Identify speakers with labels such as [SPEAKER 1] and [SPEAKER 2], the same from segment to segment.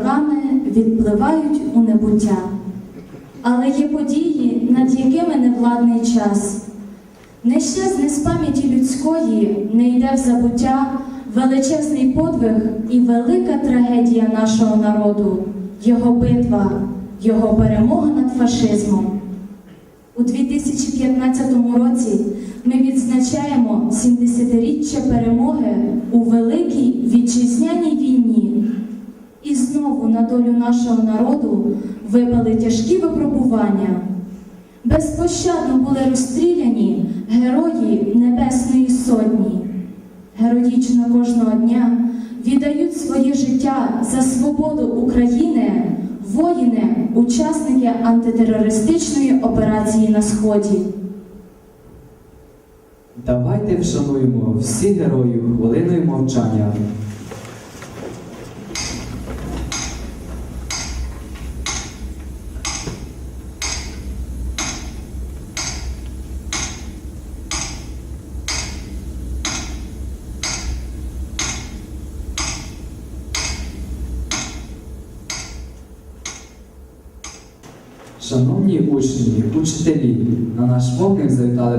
[SPEAKER 1] роками відпливають у небуття. Але є події, над якими невладний час. Не щезне з пам'яті людської, не йде в забуття величезний подвиг і велика трагедія нашого народу, його битва, його перемога над фашизмом. У 2015 році ми відзначаємо 70-річчя перемоги у великій вітчизняній війні. І знову на долю нашого народу випали тяжкі випробування. Безпощадно були розстріляні герої Небесної Сотні. Героїчно кожного дня віддають своє життя за свободу України воїни, учасники антитерористичної операції на Сході.
[SPEAKER 2] Давайте вшануємо всіх героїв хвилиною мовчання. Шановні учні, учителі, на наш мовник завітали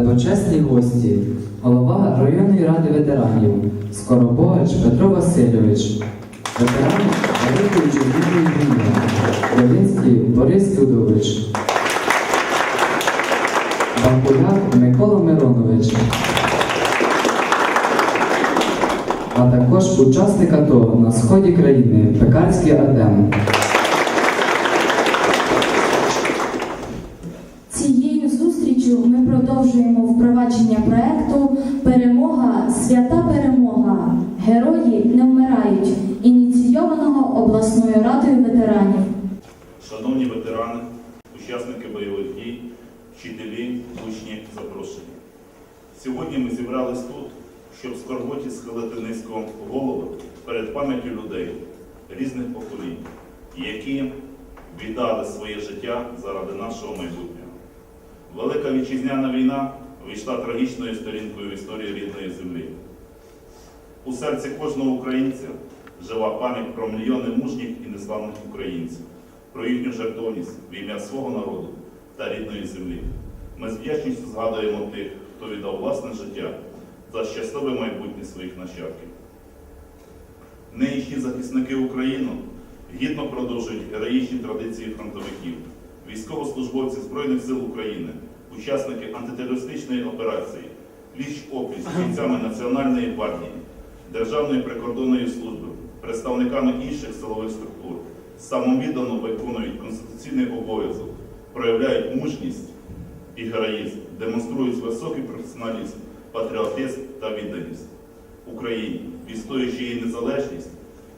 [SPEAKER 2] гості, голова районної ради ветеранів Скоробогач Петро Васильович, ветеран Великої Червоної війни, Явинський Борис Людович, Бакуляк Микола Миронович, а також учасник АТО на сході країни Пекарський Артем.
[SPEAKER 1] Впровадження проекту Перемога, свята перемога. Герої не вмирають, ініційованого обласною радою ветеранів.
[SPEAKER 3] Шановні ветерани, учасники бойових дій, вчителі, учні, запрошені. Сьогодні ми зібрались тут, щоб скорботі схилити низько голови перед пам'яттю людей різних поколінь, які віддали своє життя заради нашого майбутнього. Велика вітчизняна війна вийшла трагічною сторінкою в історії рідної землі. У серці кожного українця жива пам'ять про мільйони мужніх і неславних українців, про їхню жертовність в ім'я свого народу та рідної землі. Ми з вдячністю згадуємо тих, хто віддав власне життя за щасливе майбутнє своїх нащадків. Нинішні захисники України гідно продовжують героїчні традиції фронтовиків, військовослужбовці Збройних сил України, учасники антитерористичної операції, пліч опліч бійцями Національної гвардії, Державної прикордонної служби, представниками інших силових структур, самовіддано виконують конституційний обов'язок, проявляють мужність і героїзм, демонструють високий професіоналізм, патріотизм та відданість Україні, відстоюючи її незалежність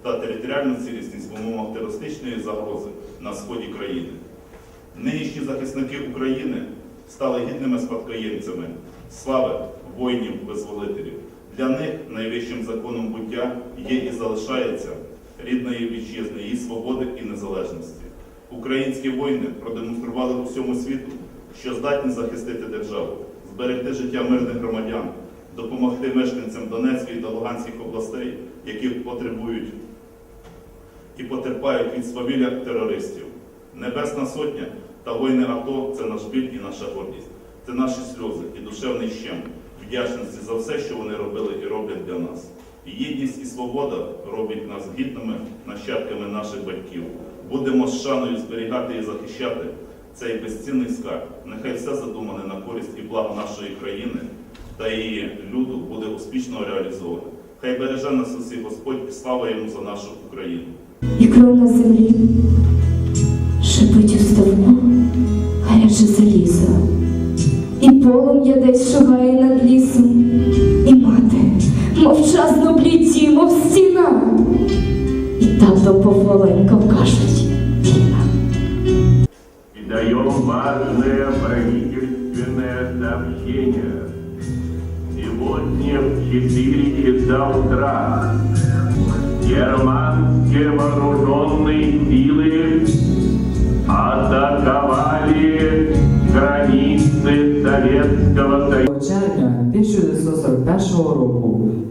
[SPEAKER 3] та територіальну цілісність в умовах терористичної загрози на сході країни. Нинішні захисники України стали гідними спадкоємцями слави воїнів-визволителів. Для них найвищим законом буття є і залишається рідної вітчизни, її свободи і незалежності. Українські воїни продемонстрували усьому світу, що здатні захистити державу, зберегти життя мирних громадян, допомогти мешканцям Донецької та Луганських областей, які потребують і потерпають від свавілля терористів. Небесна сотня та воїни АТО це наш біль і наша гордість. Це наші сльози і душевний щем, вдячності за все, що вони робили і роблять для нас. Єдність і свобода роблять нас гідними нащадками наших батьків. Будемо з шаною зберігати і захищати цей безцінний скарб. Нехай все задумане на користь і благо нашої країни та її люду буде успішно реалізоване. Хай береже нас усіх Господь і слава йому за нашу Україну.
[SPEAKER 4] і кров на землі, шипить у ставку гаряче залізо, і полум'я десь шугає над лісом, і мати мовчазно бліді, мов стіна, і тато поволенько кажуть війна.
[SPEAKER 5] и даем важное правительственное сообщение. Сегодня в 4 часа утра германские вооруженные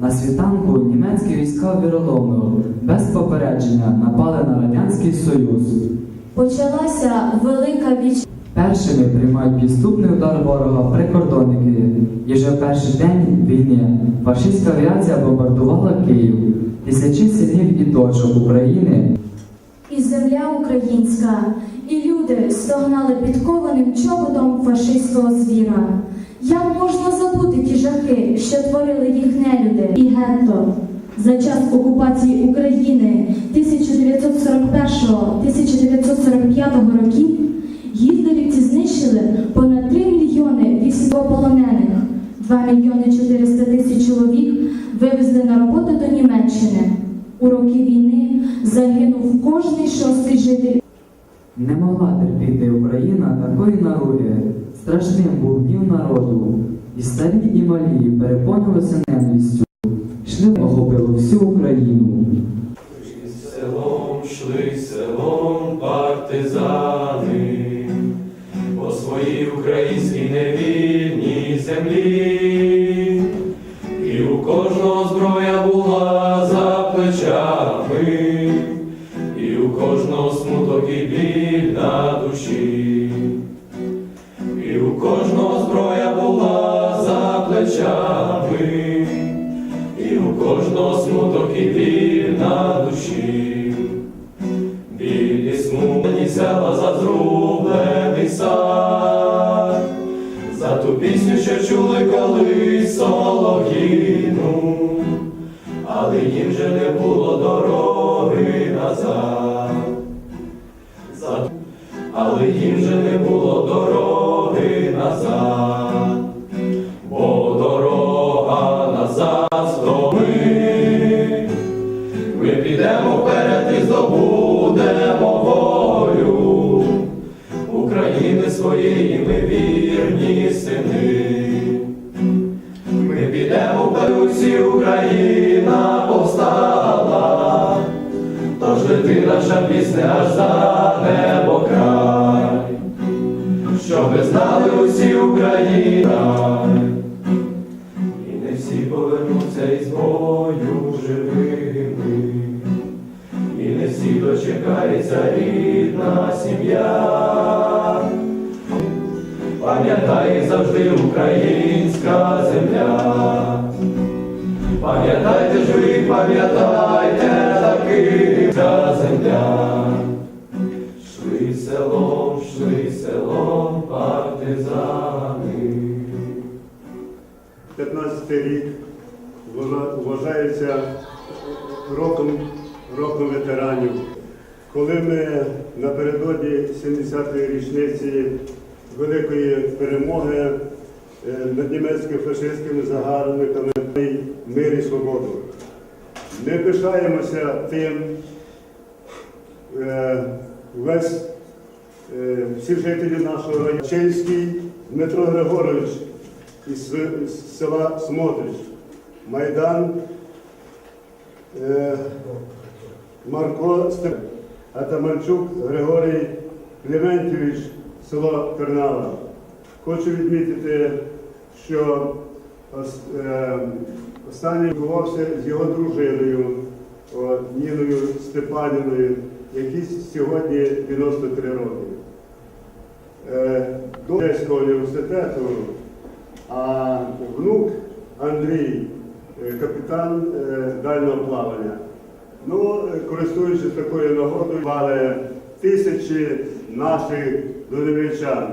[SPEAKER 2] на світанку німецькі війська віроломно без попередження напали на Радянський Союз.
[SPEAKER 1] Почалася велика віч.
[SPEAKER 2] Першими приймають підступний удар ворога прикордонники. І вже в перший день війни фашистська авіація бомбардувала Київ. Тисячі синів і дочок України
[SPEAKER 1] І земля українська, і люди стогнали підкованим чоботом фашистського звіра. Як можна забути ті жахи, що творили їх нелюди і гетто? За час окупації України 1941-1945 років гітлерівці знищили понад 3 мільйони військовополонених, 2 мільйони 400 тисяч чоловік вивезли на роботу до Німеччини. У роки війни загинув кожний шостий житель.
[SPEAKER 2] не могла терпіти Україна такої наруги. Страшним був гнів народу. І старі, і малі переповнилися ненавистю. Йшли охопило всю Україну.
[SPEAKER 6] Селом шли селом партизани по своїй українській невільній землі,
[SPEAKER 7] рік вважається роком, роком ветеранів. Коли ми напередодні 70-ї річниці великої перемоги е, над німецькими фашистськими загарбниками мир і свободу. Ми пишаємося тим, е, весь е, всі жителі нашого району. Ченський Дмитро Григорович із села Смотрич, Майдан е, Марко Степ, Атаманчук Григорій Клементьович, село Тернава. Хочу відмітити, що е, останній відбувався з його дружиною от, Ніною Степаніною, якій сьогодні 93 роки. Е, До Одеського університету, а внук Андрій, е, капітан е, дальнього плавання. Ну, е, користуючись такою нагодою, мали тисячі наших доневичан.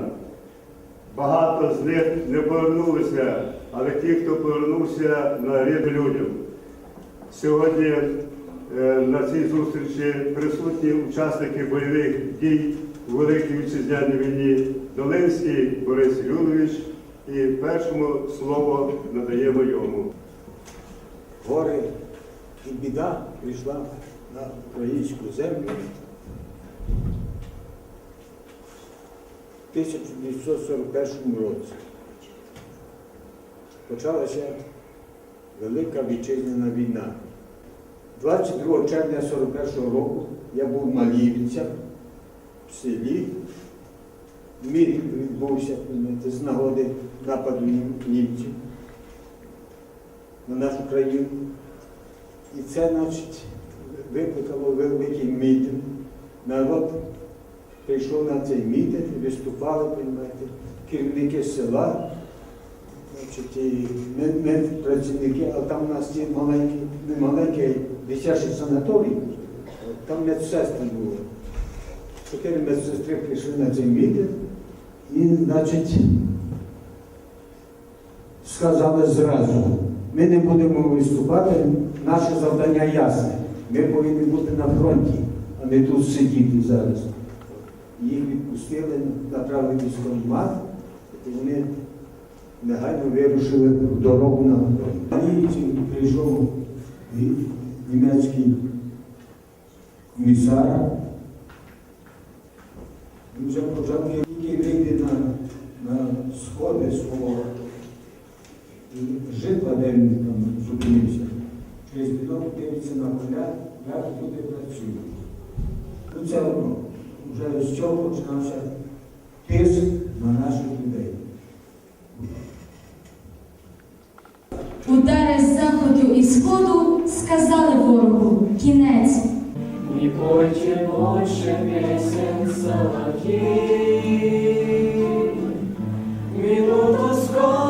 [SPEAKER 7] Багато з них не повернулися, але ті, хто повернувся на рід людям. Сьогодні на цій зустрічі присутні учасники бойових дій у Великій Вітчизняній війні Долинський Борис Юрович і першому слово надаємо йому.
[SPEAKER 8] горе і біда прийшла на українську землю в 1941 році. Почалася Велика Вітчизняна війна. 22 червня 41 року я був малівцем в селі. Мір відбувся з нагоди нападу нім- німців на нашу країну. І це, значить, викликало великий мітинг. Народ прийшов на цей мітинг, виступали, розумієте, керівники села, значить, і ми, ми працівники, а там у нас є маленький, не маленький, дитячий санаторій, там медсестри були. Чотири медсестри прийшли на цей мітинг і, значить, сказали зразу, ми не будемо виступати, наше завдання ясне. Ми повинні бути на фронті, а не тут сидіти зараз. Їх відпустили, направили військкомат, і вони негайно вирушили в дорогу на фронт. Прийшов німецький комісар, він вже почав тільки вийти на, на сходи свого житла, де він там зупинився. Через вікно дивиться на поля, як люди працюють. Ну це одно. Вже з цього починався тиск на наших людей.
[SPEAKER 1] Удари з заходу і сходу сказали ворогу кінець.
[SPEAKER 6] Не пойте больше песен соловьи, Минуту скорби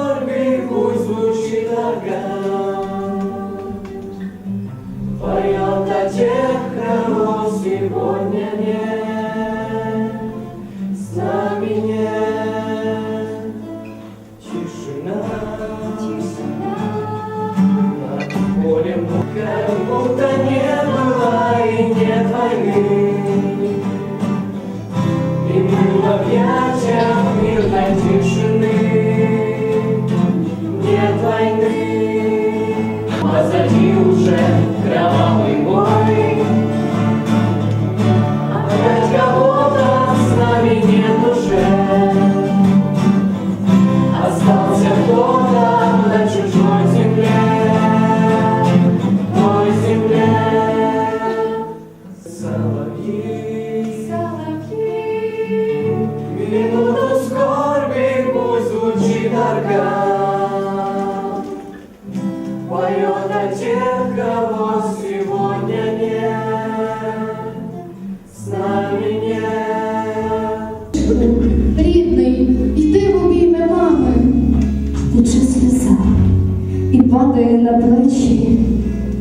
[SPEAKER 4] і на плечі,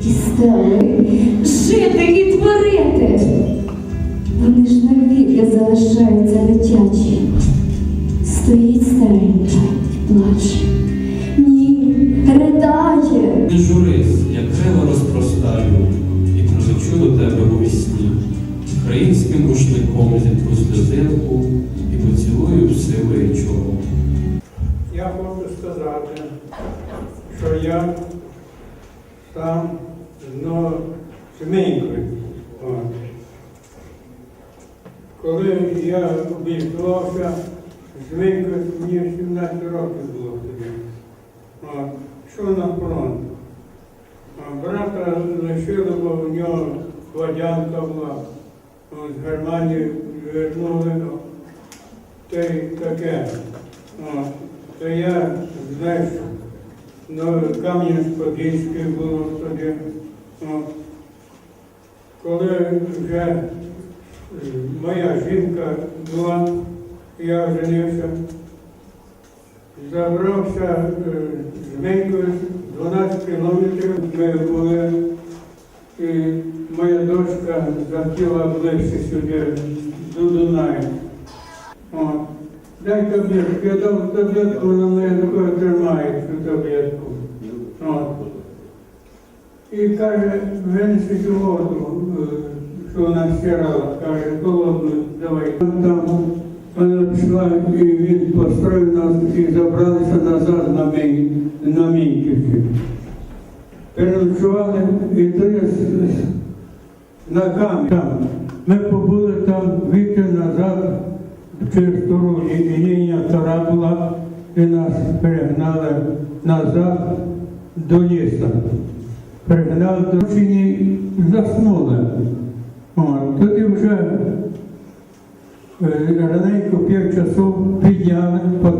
[SPEAKER 4] і стали жити і творити. Вони ж навіки залишаються
[SPEAKER 9] сам з Семенькою. Коли я обійшлося з мені 17 років було тоді. Що на фронт. Брата лишили, бо в нього водянка була. З Германії вернули. Та й таке. То я, знаєш, ну, Кам'янець-Подільський було тоді. Коли вже е, моя жінка була, я женився, забрався е, з Менькою 12 кілометрів ми були, і моя дочка захотіла ближче сюди, до Дунаю. Дай таблетку, я дав таблетку, вона мене такою тримає цю таблетку. От. І каже, винеси цю воду, що вона стирала, каже, холодну, давай. Там вона пішла, і він построїв нас і забралися назад на мій, на Міньківці. Переночували, і з- на камі. Там. Ми побули там вийти назад через дорогу, Тарабула і нас перегнали назад до лісу. Пригнали до чині, заснули. От, тоді вже Е, Раненько п'ять часу підняли по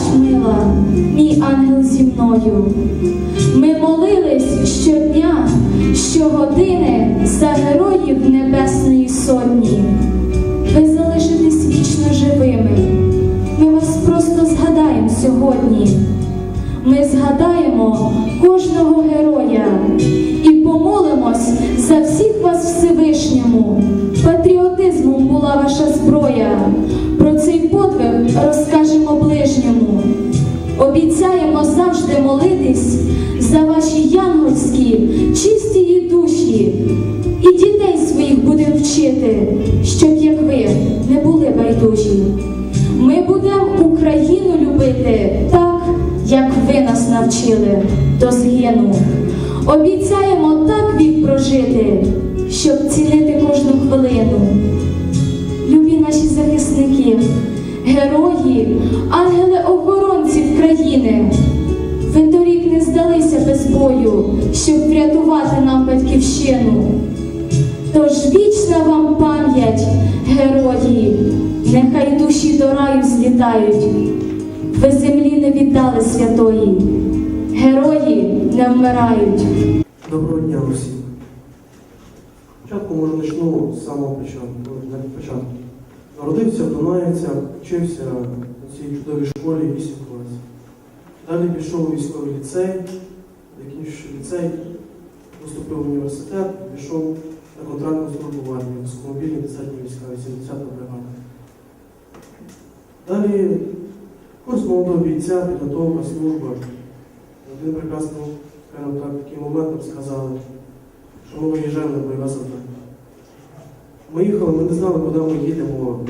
[SPEAKER 1] плач, мила, мій ангел зі мною. Ми молились щодня, щогодини за героїв Небесної Сотні. Ви залишитесь вічно живими. Ми вас просто згадаємо сьогодні. Ми згадаємо кожного героя і помолимось за всіх вас Всевишньому. Патріотизмом була ваша зброя. Про цей подвиг розкажемо ближньому. Обіцяємо завжди молитись за ваші янгольські, чисті душі. І дітей своїх будемо вчити, щоб як ви не були байдужі. Ми будемо Україну любити так, як ви нас навчили до згину. Обіцяємо так вік прожити, щоб цінити кожну хвилину. Любі наші захисники, герої, ангели-охоронці країни. Ви торік не здалися без бою, щоб врятувати нам батьківщину. Тож вічна вам пам'ять, герої, нехай душі до раю злітають. Ви землі не віддали святої, герої не вмирають.
[SPEAKER 10] Доброго дня усім. Спочатку може почну з самого початку. початку. Народився в Дунаївцях, вчився у цій чудовій школі 8 класів. Далі пішов у військовий ліцей, закінчивши ліцей, поступив в університет, пішов на контрактну службу в армії, військомобільні десантні війська, 80-та бригада. Далі курс молодого бійця, підготовка, служба. Один прекрасний, скажімо так, такий момент сказали, що ми виїжджаємо на бойове завдання. Ми їхали, ми не знали, куди ми їдемо.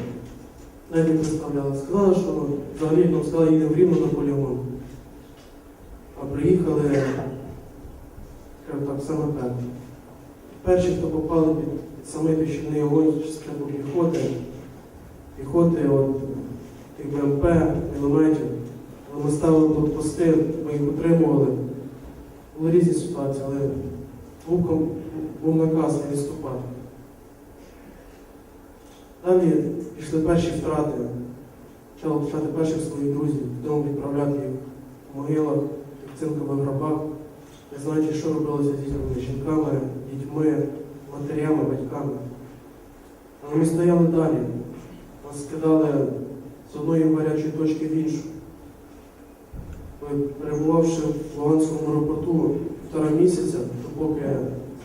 [SPEAKER 10] Навіть не представляли. Сказали, що взагалі нам сказали, їдемо в Рівно на полігон. Приїхали, скажімо так, саме так. Перші, хто попали під, самий піщаний огонь частину піхоти, піхоти, от, тих БМП, мінометів. Але Ми ставили блокпости, ми їх утримували. Були різні ситуації, але був, був наказ не відступати. Далі пішли перші втрати, почали втрати перших своїх друзів, додому відправляти їх в могилах, цинкових гробах, не знаючи, що робилося з їхніми жінками, дітьми, матерями, батьками. Але ми стояли далі. Нас скидали з одної гарячої точки в іншу. Перебувавши в Луганському аеропорту півтора місяця, допоки,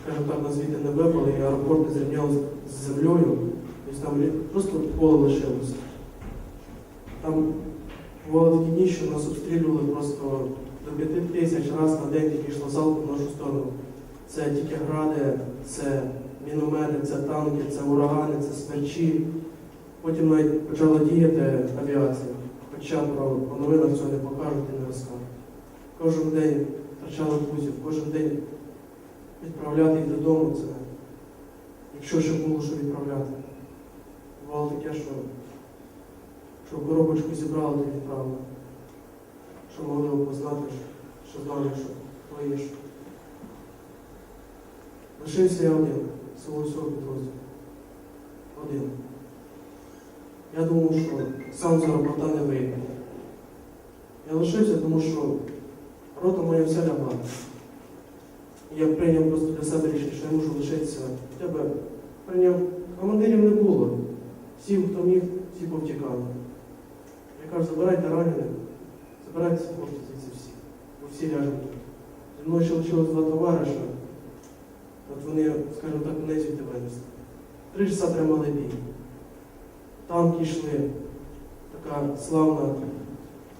[SPEAKER 10] скажімо так, нас не випали, і аеропорт не зрівняв з- з землею, тобто там просто поле лишилося. Там бували такі дні, що нас обстрілювали просто до п'яти тисяч разів на день йшло залп в нашу сторону. Це тільки гради, це міномети, це танки, це урагани, це смерчі. Потім навіть почала діяти авіація. Хоча про, по новинах цього не покажуть і не розкажуть. Кожен день втрачали друзів, кожен день відправляти їх додому це, якщо ще було що відправляти. Бувало таке, що, що коробочку зібрали, то відправили. Що могли опознати, що знали, що твоє що. Лишився я один, свого всього підрозділу. Один. Я думав, що сам з аеропорта не вийде. Я лишився, тому що рота моя вся лягла. Я прийняв просто для себе рішення, що я можу лишитися. Б прийняв. Командирів не було. Всі, хто міг, всі повтікали. Я кажу, забирайте ранених, забирайте хлопців звідси всі. Бо всі ляжуть тут. Зі мною ще лишилось два товариша. От вони, скажімо так, мене звідти винесли. Три часа тримали бій. Танки йшли. Така славна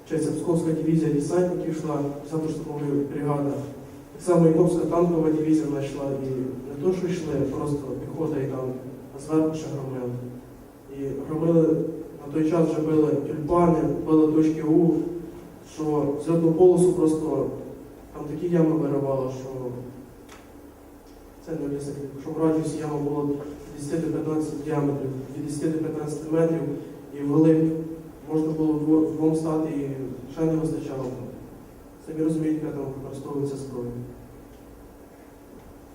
[SPEAKER 10] честь Псковська дивізія десантників йшла, 10 штурмова бригада. Так само Ігновська танкова дивізія вона йшла. І не то, що йшли, просто піхота і танки, а зверху ще громили. І громили на той час вже били тюльпани, били точки У, що зльотну полосу просто там такі ями виривало, що це не об'яснити. Що в радіусі яма було 10 до 15 діаметрів, від 10 до 15 метрів, і вглиб можна було вдвом стати і ще не вистачало. Самі розумієте, там використовується зброя.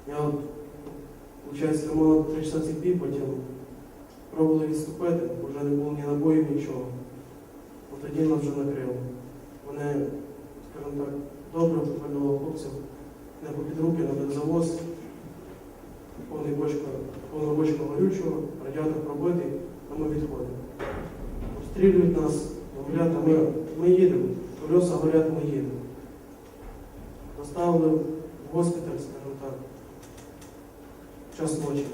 [SPEAKER 10] Я от, виходить, тримала три часа бій, потім пробували відступити, вже не було ні набоїв, нічого. От тоді нас вже накрило. Вони, скажімо так, добре випалювали хлопців не по руки, на бензовоз, повний бочка, повна бочка горючого, радіатор пробитий, а ми відходимо. Обстрілюють нас, говорять, а ми, ми їдемо, колеса горять, ми їдемо. Доставили в госпіталь, скажімо так, час ночі.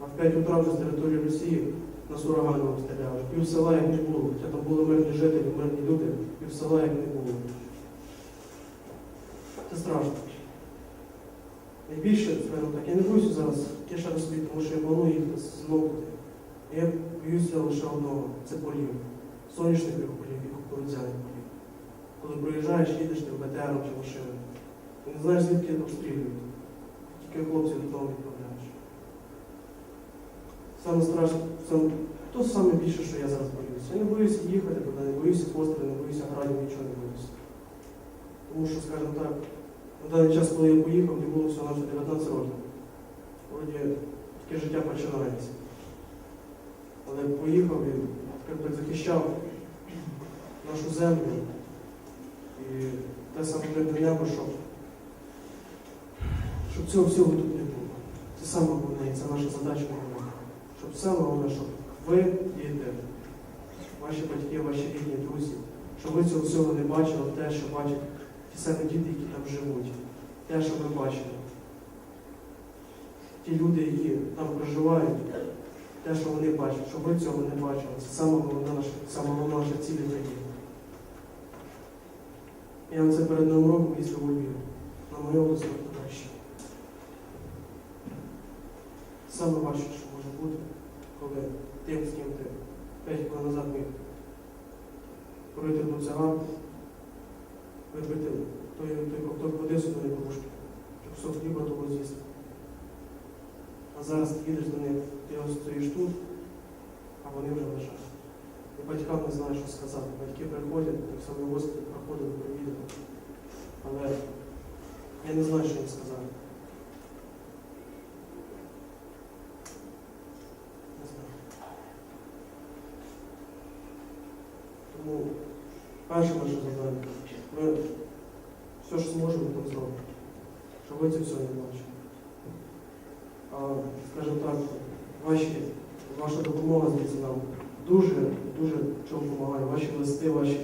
[SPEAKER 10] А в 5 утра вже з території Росії нас ураганом обстріляли. Пів села як не було, хоча там були мирні жителі, мирні люди, пів села як не було. Це страшно. Найбільше, скажімо так, я не боюся зараз, я собі, тому що я планую їхати знову. Я боюся лише одного це полів. Сонячних полів і кукурудзяних полів. Коли проїжджаєш, їдеш ти БТРом чи машиною. Ти не знаєш, звідки обстрілюють. Тільки хлопців додому відправляєш. Саме страшне, саме, то саме більше, що я зараз боюся. Я не боюся їхати туди, не боюся пострілів, не боюся градів, нічого не боюся. Тому що, скажімо так, на даний час, коли я поїхав, мені було всього на 19 років. Вроді таке життя починається. Але поїхав і так, захищав нашу землю і те саме небо, щоб, щоб цього всього тут не було. Це саме головне, це наша задача. Щоб саме головне, щоб ви, діти, ваші батьки, ваші рідні, друзі, щоб ви цього всього не бачили, те, що бачать ті самі діти, які там живуть, те, що ви бачили. Ті люди, які там проживають, те, що вони бачать, щоб ви цього не бачили. Це саме головна наша, ціль надія. Я на це перед новим роком їздив у Львів, на область Кращі. Саме важче, бути, коли тим, з ким ти 5 років назад міг пройти до цигарку, випити той, той ковток води з кружки, чи кусок хліба того з'їсти. А зараз ти їдеш до них, ти стоїш тут, а вони вже лежать. І батькам не знаєш, що сказати. Батьки приходять, так само в госпіталь проходили, провідали. Але я не знаю, що їм сказати. Не знаю. Тому перше наше завдання. Ми все, що зможемо, там зробимо. Щоб ви це все не бачили. А, скажімо так, ваші, ваша допомога звідси нам дуже, дуже чому допомагає. Ваші листи, ваші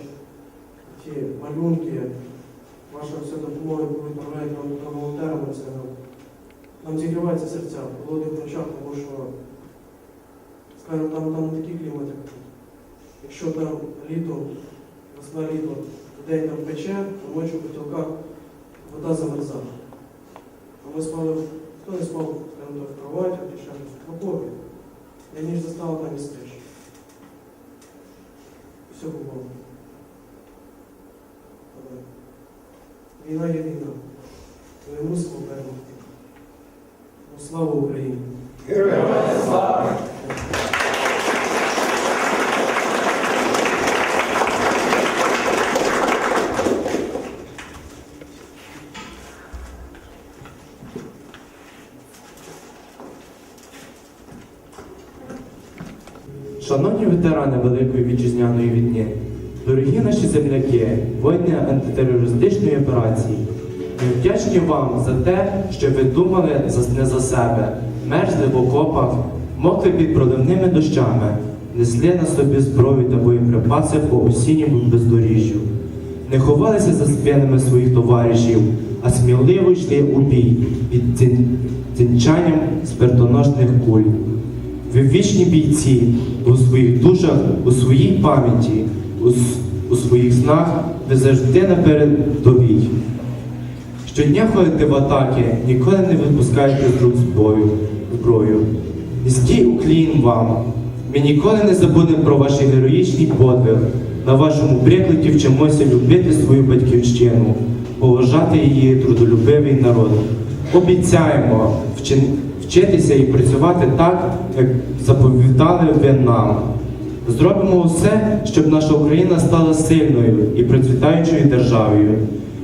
[SPEAKER 10] ті малюнки, ваша вся допомога, яку ви відправляєте нам волонтерами, це нам зігрівається серця в холодних ночах, тому що, скажімо, там, там не такий клімат, як тут. Якщо там літо, літо, день там пече, то ночі в котілках вода замерзає. А ми спали, хто не спав, скажімо так, в кроваті, ще в окопі. Я ніж застала там і спиш. Все було. Війна є війна. Ми мусимо перемогти. Ну, слава Україні!
[SPEAKER 11] Шановні ветерани Великої вітчизняної війни, дорогі наші земляки, воїни антитерористичної операції, Ми вдячні вам за те, що ви думали не за себе, мерзли в окопах, мокли під проливними дощами, несли на собі зброю та боєприпаси по осінньому бездоріжжю. Не ховалися за спинами своїх товаришів, а сміливо йшли у бій під цин- цинчанням смертоносних куль. Ви вічні бійці у своїх душах, у своїй пам'яті, у, у своїх снах ви завжди на передовій. Щодня ходите в атаки, ніколи не випускаєте з рук зброю. зброю. Низький уклін вам. Ми ніколи не забудемо про ваш героїчний подвиг. На вашому прикладі вчимося любити свою батьківщину, поважати її трудолюбивий народ. Обіцяємо вчин- вчитися і працювати так, як заповідали ви нам. Зробимо все, щоб наша Україна стала сильною і процвітаючою державою.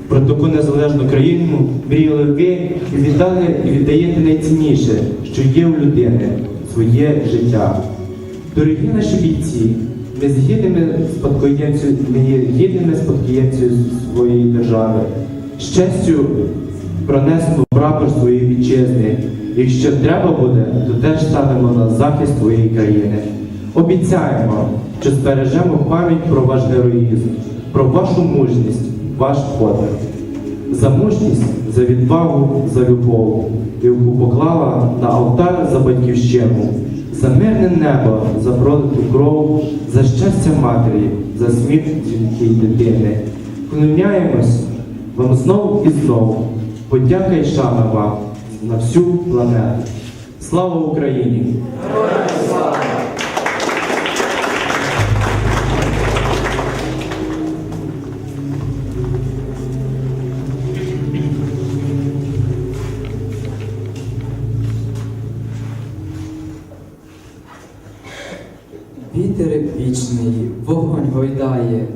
[SPEAKER 11] Про таку незалежну країну мріяли ви і віддали і віддаєте найцінніше, що є у людини своє життя. Дорогі наші бійці, ми з гідними спадкоємцю, ми своєї держави. З честю пронесемо прапор своєї вітчизни. Якщо треба буде, то теж станемо на захист своєї країни. Обіцяємо, що збережемо пам'ять про ваш героїзм, про вашу мужність, ваш подвиг. За мужність, за відвагу, за любов, яку поклала на алтар за батьківщину, за мирне небо, за пролиту кров, за щастя матері, за сміх дзвінкій дитини. Вклоняємось вам знову і знову. Подяка й шана вам на всю планету. Слава Україні!
[SPEAKER 2] Вітер вічний, вогонь гойдає,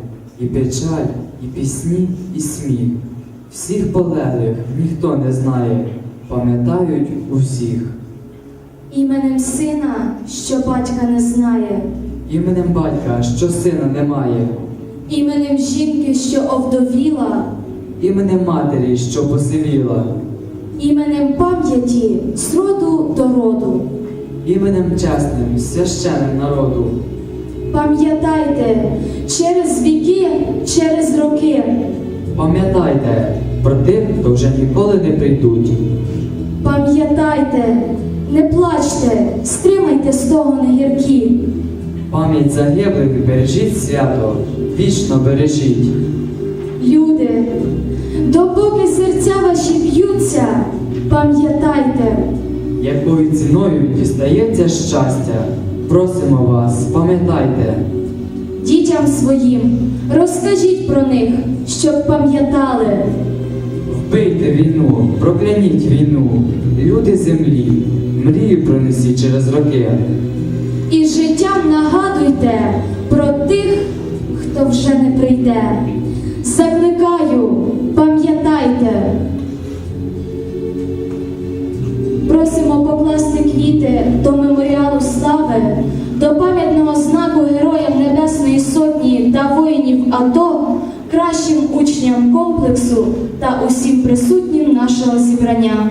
[SPEAKER 2] і печаль, і пісні, і сміх. Всіх полеглих ніхто не знає, пам'ятають усіх.
[SPEAKER 1] Іменем сина, що батька не знає,
[SPEAKER 2] Іменем батька, що сина немає,
[SPEAKER 1] іменем жінки, що овдовіла,
[SPEAKER 2] іменем матері, що посивіла,
[SPEAKER 1] іменем пам'яті з роду до роду.
[SPEAKER 2] іменем чесним, священним народу.
[SPEAKER 1] Пам'ятайте, через віки, через роки,
[SPEAKER 2] Пам'ятайте про тих, хто вже ніколи не прийдуть.
[SPEAKER 1] пам'ятайте, не плачте, стримайте стогони гіркі.
[SPEAKER 2] Пам'ять загиблих бережіть свято, вічно бережіть.
[SPEAKER 1] Люди, допоки серця ваші б'ються, пам'ятайте,
[SPEAKER 2] Якою ціною дістається щастя, просимо вас, пам'ятайте,
[SPEAKER 1] дітям своїм розкажіть про них, щоб пам'ятали.
[SPEAKER 2] Вбийте війну, прокляніть війну, люди землі, мрії пронесіть через роки.
[SPEAKER 1] І життям нагадуйте про тих, хто вже не прийде. Закликаю, пам'ятайте. Просимо покласти квіти до меморіалу слави, до пам'ятного знаку Героям Небесної Сотні та воїнів АТО, кращим учням комплексу та усім присутнім нашого зібрання.